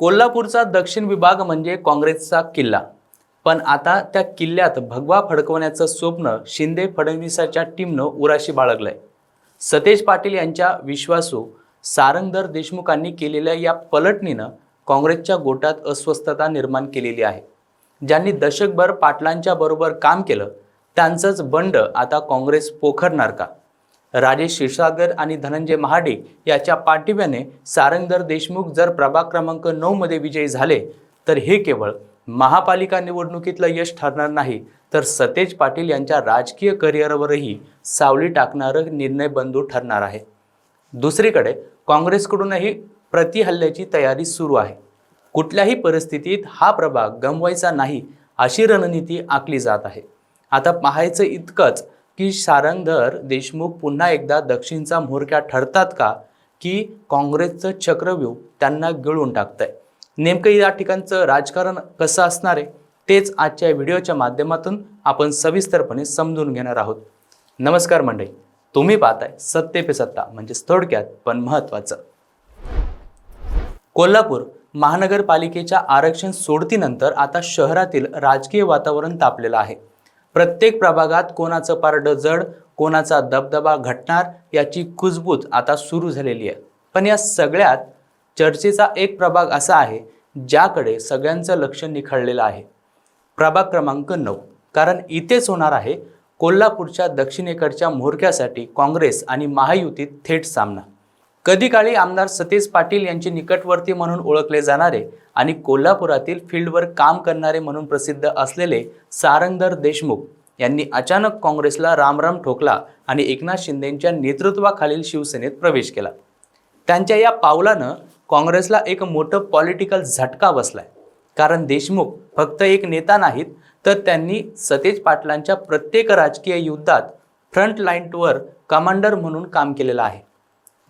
कोल्हापूरचा दक्षिण विभाग म्हणजे काँग्रेसचा किल्ला. पण आता त्या किल्ल्यात भगवा फडकवण्याचं स्वप्न शिंदे फडणवीसाच्या टीमनं उराशी बाळगलंय. सतेज पाटील यांच्या विश्वासू सारंगधर देशमुखांनी केलेल्या या पलटणीनं काँग्रेसच्या गोटात अस्वस्थता निर्माण केलेली आहे. ज्यांनी दशकभर पाटलांच्या बरोबर काम केलं त्यांचंच बंड आता काँग्रेस पोखरणार का? राजेश क्षीरसागर आणि धनंजय महाडिक याच्या पाठिंब्याने सारंगधर देशमुख जर प्रभाग क्रमांक नऊमध्ये विजयी झाले तर हे केवळ महापालिका निवडणुकीतलं यश ठरणार नाही तर सतेज पाटील यांच्या राजकीय करिअरवरही सावली टाकणारं निर्णय बंधू ठरणार आहे. दुसरीकडे काँग्रेसकडूनही प्रतिहल्ल्याची तयारी सुरू आहे. कुठल्याही परिस्थितीत हा प्रभाग गमवायचा नाही अशी रणनीती आखली जात आहे. आता पाहायचं इतकंच की सारंगधर देशमुख पुन्हा एकदा दक्षिणचा म्होरक्या ठरतात का? की काँग्रेसचं चक्रव्यूह त्यांना गिळून टाकतंय. नेमकं या ठिकाणचं राजकारण कसं असणार आहे? तेच आजच्या व्हिडिओच्या माध्यमातून आपण सविस्तरपणे समजून घेणार आहोत. नमस्कार मंडळी. तुम्ही पाहताय सत्य पे सत्ता म्हणजेच थोडक्यात पण महत्त्वाचं. कोल्हापूर महानगरपालिकेच्या आरक्षण सोडतीनंतर आता शहरातील राजकीय वातावरण तापलेलं आहे. प्रत्येक प्रभागात कोणाचं पारडं जड कोणाचा दबदबा घटणार याची कुजबूज आता सुरू झालेली आहे. पण या सगळ्यात चर्चेचा एक प्रभाग असा आहे ज्याकडे सगळ्यांचं लक्ष निखळलेलं आहे. प्रभाग क्रमांक नऊ. कारण इथेच होणार आहे कोल्हापूरच्या दक्षिणेकडच्या म्होरक्यासाठी काँग्रेस आणि महायुतीत थेट सामना. कधी काळी आमदार सतीश पाटील यांचे निकटवर्ती म्हणून ओळखले जाणारे आणि कोल्हापुरातील फील्डवर काम करणारे म्हणून प्रसिद्ध असलेले सारंगधर देशमुख यांनी अचानक काँग्रेसला रामराम ठोकला आणि एकनाथ शिंदेच्या नेतृत्वाखालील शिवसेनेत प्रवेश केला. त्यांच्या या पावलानं काँग्रेसला एक मोठं पॉलिटिकल झटका बसलाय. कारण देशमुख फक्त एक नेता नाहीत तर त्यांनी सतेज पाटलांच्या प्रत्येक राजकीय युद्धात फ्रंट लाईनवर कमांडर म्हणून काम केलेलं आहे.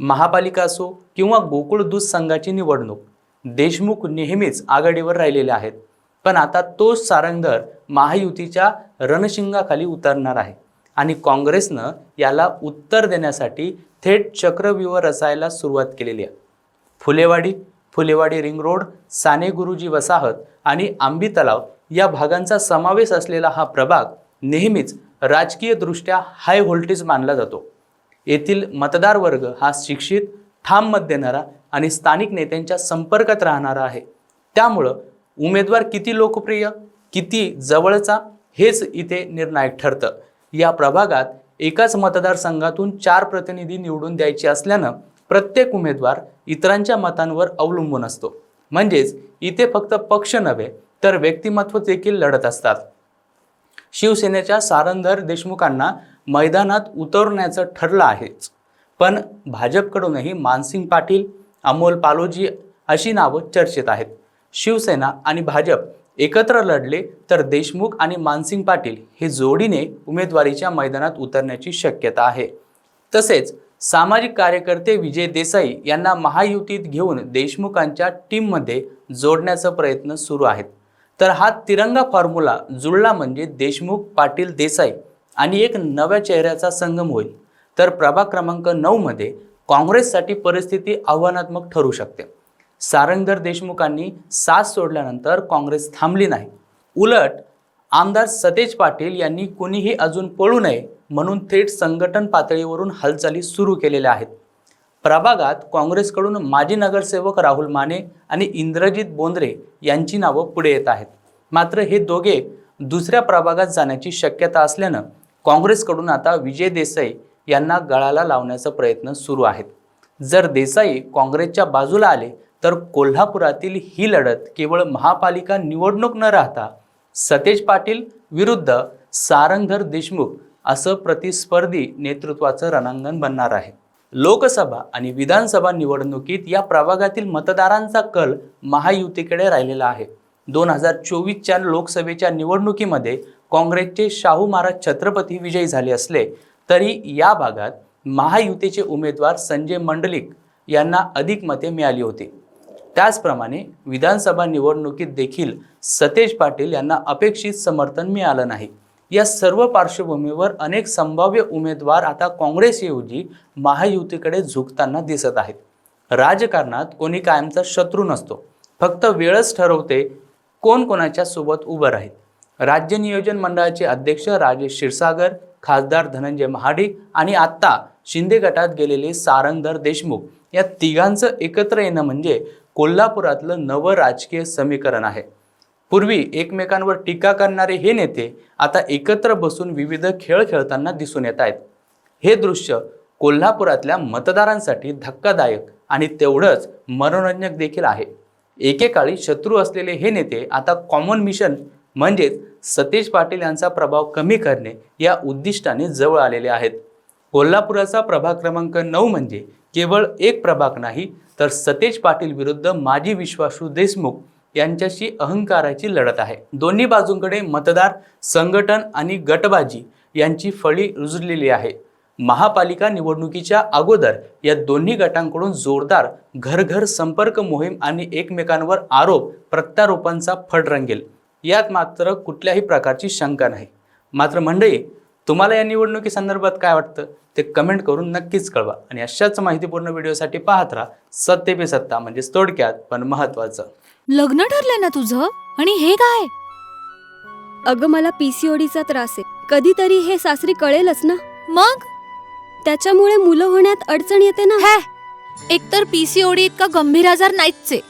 महापालिका असो किंवा गोकुळ दूध संघाची निवडणूक देशमुख नेहमीच आघाडीवर राहिलेले आहेत. पण आता तोच सारंगधर महायुतीच्या रणशिंगाखाली उतरणार आहे आणि काँग्रेसनं याला उत्तर देण्यासाठी थेट चक्रव्यूह रचायला सुरुवात केलेली आहे. फुलेवाडी फुलेवाडी रिंग रोड साने गुरुजी वसाहत आणि आंबी तलाव या भागांचा समावेश असलेला हा प्रभाग नेहमीच राजकीयदृष्ट्या हाय व्होल्टेज मानला जातो. येथील मतदार वर्ग हा शिक्षित ठाम मत देणारा आणि स्थानिक नेत्यांच्या संपर्कात राहणारा आहे. त्यामुळं उमेदवार किती लोकप्रिय किती जवळचा हेच इथे निर्णायक ठरतं. या प्रभागात एकाच मतदारसंघातून चार प्रतिनिधी निवडून द्यायचे असल्यानं प्रत्येक उमेदवार इतरांच्या मतांवर अवलंबून असतो. म्हणजेच इथे फक्त पक्ष नव्हे तर व्यक्तिमत्व देखील लढत असतात. शिवसेनेच्या सारंधर देशमुखांना मैदानात उतरण्याचं ठरलं आहेच. पण भाजपकडूनही मानसिंग पाटील अमोल पालोजी अशी नावं चर्चेत आहेत. शिवसेना आणि भाजप एकत्र लढले तर देशमुख आणि मानसिंग पाटील हे जोडीने उमेदवारीच्या मैदानात उतरण्याची शक्यता आहे. तसेच सामाजिक कार्यकर्ते विजय देसाई यांना महायुतीत घेऊन देशमुखांच्या टीममध्ये जोडण्याचा प्रयत्न सुरू आहेत. तर हा तिरंगा फॉर्म्युला जुळला म्हणजे देशमुख पाटील देसाई आणि एक नव्या चेहऱ्याचा संगम होईल. तर प्रभाग क्रमांक नऊमध्ये काँग्रेससाठी परिस्थिती आव्हानात्मक ठरू शकते. सारंगधर देशमुखांनी साथ सोडल्यानंतर काँग्रेस थांबली नाही. उलट आमदार सतेज पाटील यांनी कुणीही अजून पळू नये म्हणून थेट संघटन पातळीवरून हालचाली सुरू केलेल्या आहेत. प्रभागात काँग्रेसकडून माजी नगरसेवक राहुल माने आणि इंद्रजित बोंद्रे यांची नावं पुढे येत आहेत. मात्र हे दोघे दुसऱ्या प्रभागात जाण्याची शक्यता असल्यानं काँग्रेसकडून आता विजय देसाई यांना गळाला लावण्याचा प्रयत्न सुरू आहेत. जर देसाई काँग्रेसच्या बाजूला आले तर कोल्हापुरातील ही लढत केवळ महापालिका निवडणूक न राहता सतेज पाटील विरुद्ध सारंगधर देशमुख असं प्रतिस्पर्धी नेतृत्वाचं रणांगण बनणार आहे. लोकसभा आणि विधानसभा निवडणुकीत या प्रभागातील मतदारांचा कल महायुतीकडे राहिलेला आहे. दोन हजार चोवीसच्या लोकसभेच्या निवडणुकीमध्ये काँग्रेसचे शाहू महाराज छत्रपती विजयी झाले असले तरी या भागात महायुतीचे उमेदवार संजय मंडलिक यांना अधिक मते मिळाली होती. त्याचप्रमाणे विधानसभा निवडणुकीत देखील सतेज पाटील यांना अपेक्षित समर्थन मिळालं नाही. या सर्व पार्श्वभूमीवर अनेक संभाव्य उमेदवार आता काँग्रेसऐवजी महायुतीकडे झुकताना दिसत आहेत. राजकारणात कोणी कायमचा शत्रू नसतो. फक्त वेळच ठरवते कोण कोणाच्या सोबत उभं राहील. राज्य नियोजन मंडळाचे अध्यक्ष राजेश क्षीरसागर खासदार धनंजय महाडिक आणि आत्ता शिंदे गटात गेलेले सारंगधर देशमुख या तिघांचं एकत्र येणं म्हणजे कोल्हापुरातलं नवं राजकीय समीकरण आहे. पूर्वी एकमेकांवर टीका करणारे हे नेते आता एकत्र बसून विविध खेळ खेळताना दिसून येत आहेत. हे दृश्य कोल्हापुरातल्या मतदारांसाठी धक्कादायक आणि तेवढंच मनोरंजक देखील आहे. एकेकाळी शत्रू असलेले हे नेते आता कॉमन मिशन म्हणजेच सतीश पाटील यांचा प्रभाव कमी करणे या उद्दिष्टाने जवळ आलेले आहेत. कोल्हापुराचा प्रभाग क्रमांक नऊ म्हणजे केवळ एक प्रभाग नाही तर सतेज पाटील विरुद्ध माजी विश्वासू देशमुख यांच्याशी अहंकाराची लढत आहे. दोन्ही बाजूंकडे मतदार संघटन आणि गटबाजी यांची फळी रुजलेली आहे. महापालिका निवडणुकीच्या अगोदर या दोन्ही गटांकडून जोरदार घरघर संपर्क मोहीम आणि एकमेकांवर आरोप प्रत्यारोपांचा फड रंगेल. यात मात्र कुठल्याही प्रकारची शंका नाही. मात्र मंडळी तुम्हाला या निवडणुकीसंदर्भात काय वाटतं ते कमेंट करून नक्कीच कळवा आणि अशाच माहितीपूर्ण व्हिडिओसाठी पाहत राहा सत्य पे सत्ता म्हणजेच थोडक्यात पण महत्त्वाचं. लग्न ठरलंय ना तुझं? आणि हे काय? अगं मला पीसीओडीचा त्रास आहे. कधीतरी हे सासरी कळेलच ना? मग? त्याच्यामुळे मुलं होण्यात अडचण येते ना? हे! एकतर पीसीओडी इतका गंभीर आजार नाहीच आहे